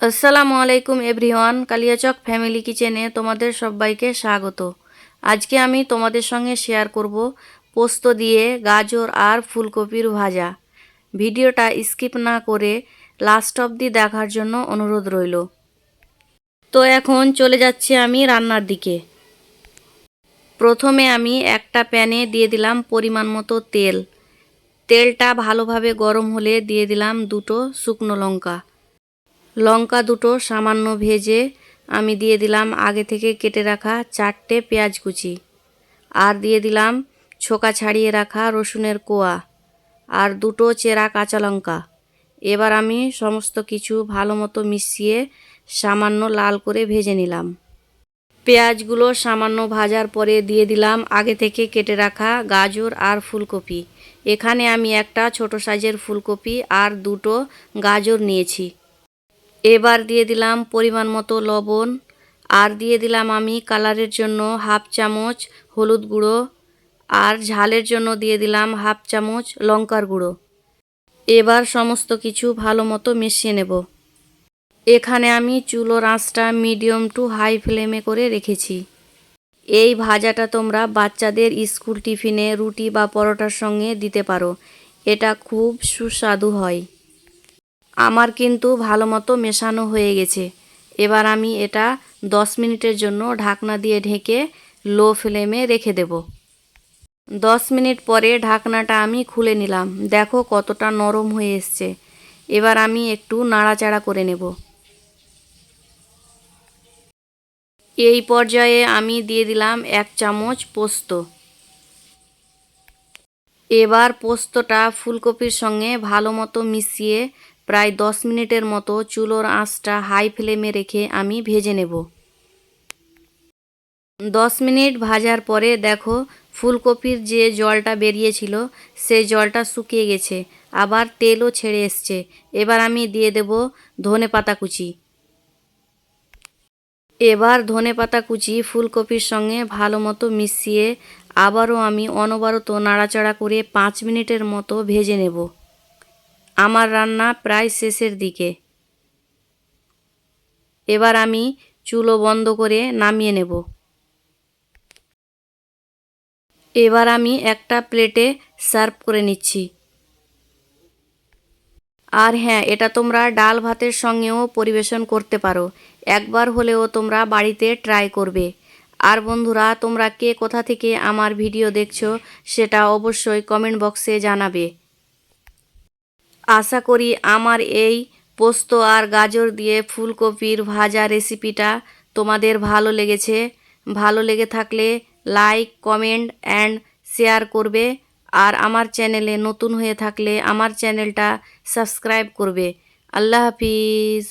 আসসালামু আলাইকুম everyone, Kaliachak family কিচেনে তোমাদের সবাইকে স্বাগত। আজকে আমি তোমাদের সঙ্গে শেয়ার করব পোস্ত দিয়ে গাজর আর ফুলকপির ভাজা। ভিডিওটা স্কিপ না করে লাস্ট অবধি দেখার জন্য অনুরোধ রইল। তো এখন চলে যাচ্ছি আমি রান্নার দিকে। প্রথমে আমি একটা প্যানে দিয়ে দিলাম পরিমাণ মতো তেল। তেলটা ভালোভাবে গরম হলে দিয়ে দিলাম দুটো শুকনো লঙ্কা। লঙ্কা দুটো সামান্য ভেজে আমি দিয়ে দিলাম আগে থেকে কেটে রাখা চারটে পেঁয়াজ কুচি। আর দিয়ে দিলাম ছোকা ছাড়িয়ে রাখা রসুনের কোয়া। আর দুটো চেরা কাঁচা লঙ্কা। এবার আমি সমস্ত কিছু ভালো মতো মিশিয়ে সামান্য লাল করে ভেজে নিলাম। পেঁয়াজগুলো সামান্য ভাজার পরে দিয়ে দিলাম আগে থেকে কেটে রাখা গাজর আর ফুলকপি। এখানে আমি একটা ছোট সাইজের ফুলকপি আর দুটো গাজর নিয়েছি। এবার দিয়ে দিলাম পরিমাণ মতো লবণ। আর দিয়ে দিলাম আমি কালারের জন্য হাফ চামচ হলুদ গুঁড়ো। আর ঝালের জন্য দিয়ে দিলাম হাফ চামচ লঙ্কার গুঁড়ো। এবার সমস্ত কিছু ভালো মতো মিশিয়ে নেব। এখানে আমি চুলোর আঁচটা মিডিয়াম টু হাই ফ্লেমে করে রেখেছি। এই ভাজাটা তোমরা বাচ্চাদের স্কুল টিফিনে রুটি বা পরোটার সঙ্গে দিতে পারো। এটা খুব সুস্বাদু হয়। আমার কিন্তু ভালো মতো মেশানো হয়ে গেছে। এবার আমি এটা দশ মিনিটের জন্য ঢাকনা দিয়ে ঢেকে লো ফ্লেমে রেখে দেব। দশ মিনিট পরে ঢাকনাটা আমি খুলে নিলাম। দেখো কতটা নরম হয়ে এসছে। এবার আমি একটু নাড়াচাড়া করে নেব। এই পর্যায়ে আমি দিয়ে দিলাম এক চামচ পোস্ত। এবার পোস্তটা ফুলকপির সঙ্গে ভালো মতো মিশিয়ে প্রায় দশ মিনিটের মতো চুলোর আঁচটা হাই ফ্লেমে রেখে আমি ভেজে নেব। দশ মিনিট ভাজার পরে দেখো ফুলকপির যে জলটা বেরিয়েছিল সেই জলটা শুকিয়ে গেছে। আবার তেলও ছেড়ে এসছে। এবার আমি দিয়ে দেব ধনে পাতা কুচি। এবার ধনে পাতা কুচি ফুলকপির সঙ্গে ভালো মতো মিশিয়ে আবারও আমি অনবরত নাড়াচাড়া করে পাঁচ মিনিটের মতো ভেজে নেব। আমার রান্না প্রায় শেষের দিকে। এবার আমি চুলো বন্ধ করে নামিয়ে নেব। এবার আমি একটা প্লেটে সার্ভ করে নিচ্ছি। আর হ্যাঁ এটা তোমরা ডাল ভাতের সঙ্গেও পরিবেশন করতে পারো। একবার হলেও তোমরা বাড়িতে ট্রাই করবে। আর বন্ধুরা, তোমরা কে কোথা থেকে আমার ভিডিও দেখছ, সেটা অবশ্যই কমেন্ট বক্সে জানাবে। আশা করি আমার এই পোস্ত আর গাজর দিয়ে ফুলকপির ভাজা রেসিপিটা তোমাদের ভালো লেগেছে। ভালো লেগে থাকলে লাইক, কমেন্ট অ্যান্ড শেয়ার করবে। আর আমার চ্যানেলে নতুন হয়ে থাকলে আমার চ্যানেলটা সাবস্ক্রাইব করবে। আল্লাহ হাফিজ।